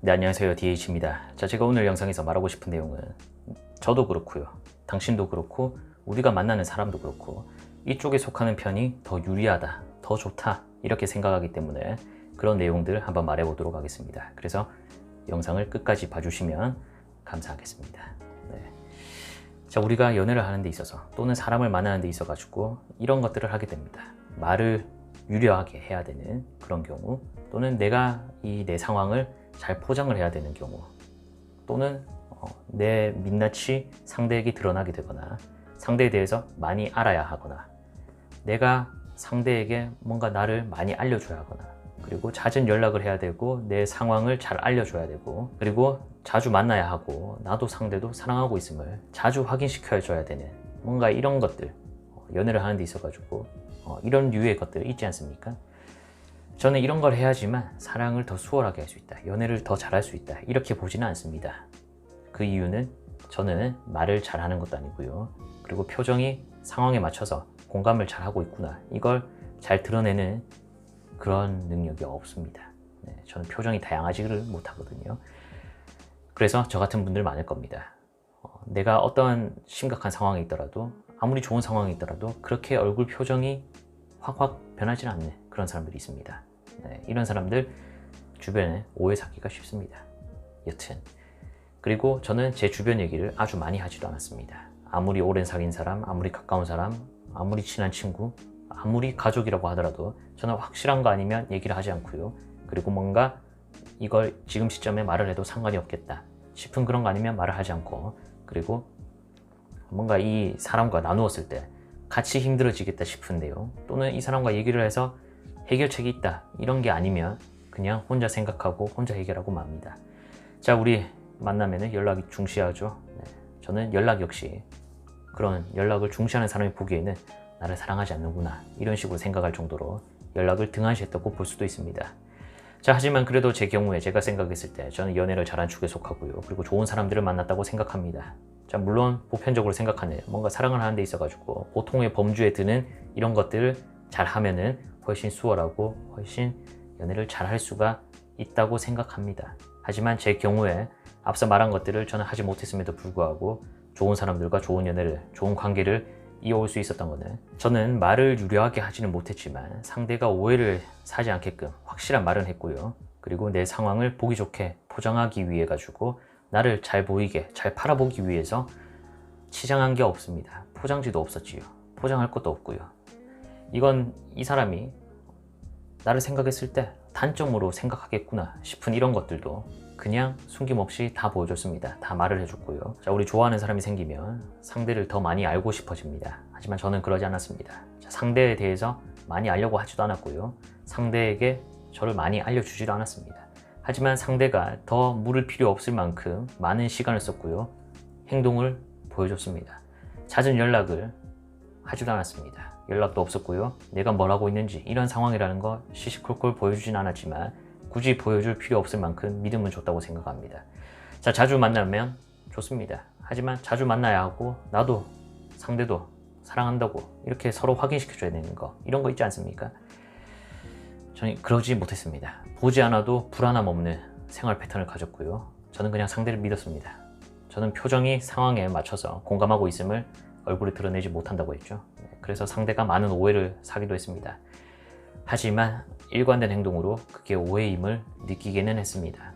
네 안녕하세요. DH입니다. 자 제가 오늘 영상에서 말하고 싶은 내용은 저도 그렇고요. 당신도 그렇고 우리가 만나는 사람도 그렇고 이쪽에 속하는 편이 더 유리하다 더 좋다 이렇게 생각하기 때문에 그런 내용들 한번 말해 보도록 하겠습니다. 그래서 영상을 끝까지 봐주시면 감사하겠습니다. 네. 자 우리가 연애를 하는 데 있어서 또는 사람을 만나는 데 있어 가지고 이런 것들을 하게 됩니다 말을 유려하게 해야 되는 그런 경우 또는 내가 이 내 상황을 잘 포장을 해야 되는 경우 또는 어, 내 민낯이 상대에게 드러나게 되거나 상대에 대해서 많이 알아야 하거나 내가 상대에게 뭔가 나를 많이 알려줘야 하거나 그리고 잦은 연락을 해야 되고 내 상황을 잘 알려줘야 되고 그리고 자주 만나야 하고 나도 상대도 사랑하고 있음을 자주 확인시켜 줘야 되는 뭔가 이런 것들 어, 연애를 하는 데 있어 가지고 어, 이런 류의 것들 있지 않습니까? 저는 이런 걸 해야지만 사랑을 더 수월하게 할 수 있다. 연애를 더 잘할 수 있다. 이렇게 보지는 않습니다. 그 이유는 저는 말을 잘하는 것도 아니고요. 그리고 표정이 상황에 맞춰서 공감을 잘하고 있구나. 이걸 잘 드러내는 그런 능력이 없습니다. 네, 저는 표정이 다양하지를 못하거든요. 그래서 저 같은 분들 많을 겁니다. 어, 내가 어떤 심각한 상황에 있더라도 아무리 좋은 상황에 있더라도 그렇게 얼굴 표정이 확확 변하지 않는 그런 사람들이 있습니다. 네, 이런 사람들 주변에 오해 사기가 쉽습니다. 여튼 그리고 저는 제 주변 얘기를 아주 많이 하지도 않았습니다. 아무리 오랜 사귄 사람, 아무리 가까운 사람, 아무리 친한 친구, 아무리 가족이라고 하더라도 저는 확실한 거 아니면 얘기를 하지 않고요. 그리고 뭔가 이걸 지금 시점에 말을 해도 상관이 없겠다 싶은 그런 거 아니면 말을 하지 않고 그리고 뭔가 이 사람과 나누었을 때 같이 힘들어지겠다 싶은데요. 또는 이 사람과 얘기를 해서 해결책이 있다 이런 게 아니면 그냥 혼자 생각하고 혼자 해결하고 맙니다. 자 우리 만나면 연락이 중시하죠. 네, 저는 연락 역시 그런 연락을 중시하는 사람이 보기에는 나를 사랑하지 않는구나 이런 식으로 생각할 정도로 연락을 등한시했다고 볼 수도 있습니다. 자 하지만 그래도 제 경우에 제가 생각했을 때 저는 연애를 잘한 축에 속하고요. 그리고 좋은 사람들을 만났다고 생각합니다. 자 물론 보편적으로 생각하는 뭔가 사랑을 하는 데 있어 가지고 보통의 범주에 드는 이런 것들을 잘 하면은 훨씬 수월하고 훨씬 연애를 잘 할 수가 있다고 생각합니다. 하지만 제 경우에 앞서 말한 것들을 저는 하지 못했음에도 불구하고 좋은 사람들과 좋은 연애를, 좋은 관계를 이어올 수 있었던 것은 저는 말을 유려하게 하지는 못했지만 상대가 오해를 사지 않게끔 확실한 말은 했고요. 그리고 내 상황을 보기 좋게 포장하기 위해 가지고 나를 잘 보이게, 잘 팔아보기 위해서 치장한 게 없습니다. 포장지도 없었지요. 포장할 것도 없고요. 이건 이 사람이 나를 생각했을 때 단점으로 생각하겠구나 싶은 이런 것들도 그냥 숨김없이 다 보여줬습니다. 다 말을 해줬고요. 자, 우리 좋아하는 사람이 생기면 상대를 더 많이 알고 싶어집니다. 하지만 저는 그러지 않았습니다. 자, 상대에 대해서 많이 알려고 하지도 않았고요. 상대에게 저를 많이 알려주지도 않았습니다. 하지만 상대가 더 물을 필요 없을 만큼 많은 시간을 썼고요. 행동을 보여줬습니다. 잦은 연락을 하지도 않았습니다. 연락도 없었고요. 내가 뭘 하고 있는지 이런 상황이라는 거 시시콜콜 보여주진 않았지만 굳이 보여줄 필요 없을 만큼 믿음은 줬다고 생각합니다. 자, 자주 만나면 좋습니다. 하지만 자주 만나야 하고 나도 상대도 사랑한다고 이렇게 서로 확인시켜줘야 되는 거 이런 거 있지 않습니까? 저는 그러지 못했습니다. 보지 않아도 불안함 없는 생활 패턴을 가졌고요. 저는 그냥 상대를 믿었습니다. 저는 표정이 상황에 맞춰서 공감하고 있음을 얼굴에 드러내지 못한다고 했죠. 그래서 상대가 많은 오해를 사기도 했습니다. 하지만 일관된 행동으로 그게 오해임을 느끼기는 했습니다.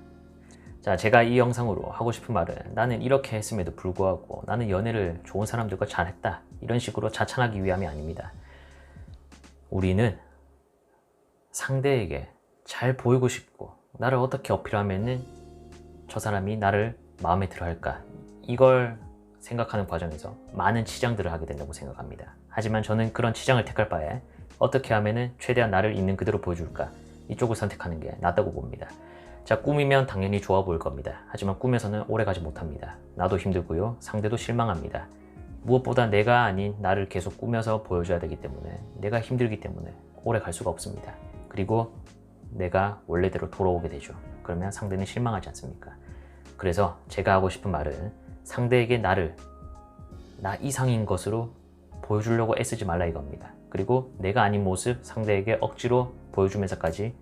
자, 제가 이 영상으로 하고 싶은 말은 나는 이렇게 했음에도 불구하고 나는 연애를 좋은 사람들과 잘했다. 이런 식으로 자찬하기 위함이 아닙니다. 우리는 상대에게 잘 보이고 싶고 나를 어떻게 어필하면은 저 사람이 나를 마음에 들어 할까 이걸 생각하는 과정에서 많은 치장들을 하게 된다고 생각합니다. 하지만 저는 그런 치장을 택할 바에 어떻게 하면은 최대한 나를 있는 그대로 보여줄까 이쪽을 선택하는 게 낫다고 봅니다. 자 꿈이면 당연히 좋아 보일 겁니다. 하지만 꿈에서는 오래 가지 못합니다. 나도 힘들고요. 상대도 실망합니다. 무엇보다 내가 아닌 나를 계속 꾸며서 보여줘야 되기 때문에 내가 힘들기 때문에 오래 갈 수가 없습니다. 그리고 내가 원래대로 돌아오게 되죠. 그러면 상대는 실망하지 않습니까? 그래서 제가 하고 싶은 말은 상대에게 나를 나 이상인 것으로 보여주려고 애쓰지 말라 이겁니다. 그리고 내가 아닌 모습 상대에게 억지로 보여주면서까지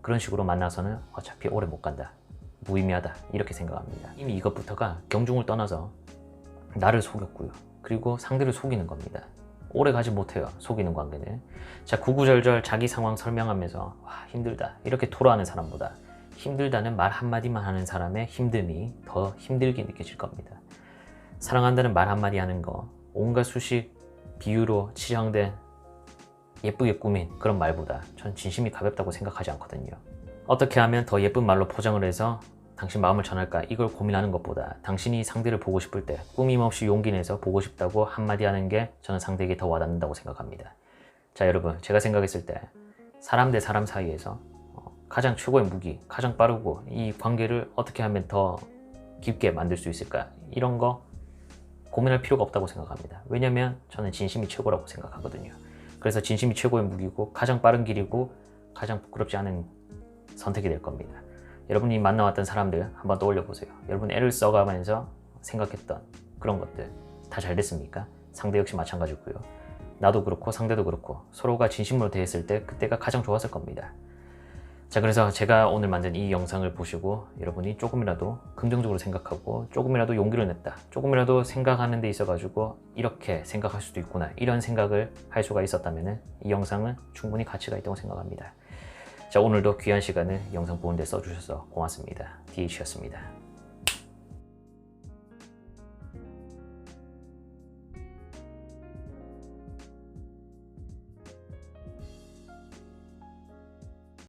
그런 식으로 만나서는 어차피 오래 못 간다. 무의미하다. 이렇게 생각합니다. 이미 이것부터가 경중을 떠나서 나를 속였고요. 그리고 상대를 속이는 겁니다. 오래 가지 못해요. 속이는 관계는. 자, 구구절절 자기 상황 설명하면서 와, 힘들다. 이렇게 토로하는 사람보다 힘들다는 말 한마디만 하는 사람의 힘듦이 더 힘들게 느껴질 겁니다. 사랑한다는 말 한마디 하는 거 온갖 수식 비유로 치장된 예쁘게 꾸민 그런 말보다 전 진심이 가볍다고 생각하지 않거든요. 어떻게 하면 더 예쁜 말로 포장을 해서 당신 마음을 전할까 이걸 고민하는 것보다 당신이 상대를 보고 싶을 때 꾸밈없이 용기 내서 보고 싶다고 한마디 하는 게 저는 상대에게 더 와닿는다고 생각합니다. 자 여러분 제가 생각했을 때 사람 대 사람 사이에서 어, 가장 최고의 무기, 가장 빠르고 이 관계를 어떻게 하면 더 깊게 만들 수 있을까 이런 거 고민할 필요가 없다고 생각합니다. 왜냐면 저는 진심이 최고라고 생각하거든요. 그래서 진심이 최고의 무기고 가장 빠른 길이고 가장 부끄럽지 않은 선택이 될 겁니다. 여러분이 만나왔던 사람들 한번 떠올려 보세요. 여러분 애를 써가면서 생각했던 그런 것들 다 잘 됐습니까? 상대 역시 마찬가지고요. 나도 그렇고 상대도 그렇고 서로가 진심으로 대했을 때 그때가 가장 좋았을 겁니다. 자 그래서 제가 오늘 만든 이 영상을 보시고 여러분이 조금이라도 긍정적으로 생각하고 조금이라도 용기를 냈다 조금이라도 생각하는 데 있어 가지고 이렇게 생각할 수도 있구나 이런 생각을 할 수가 있었다면 이 영상은 충분히 가치가 있다고 생각합니다 자 오늘도 귀한 시간을 영상 보는데 써주셔서 고맙습니다. DH였습니다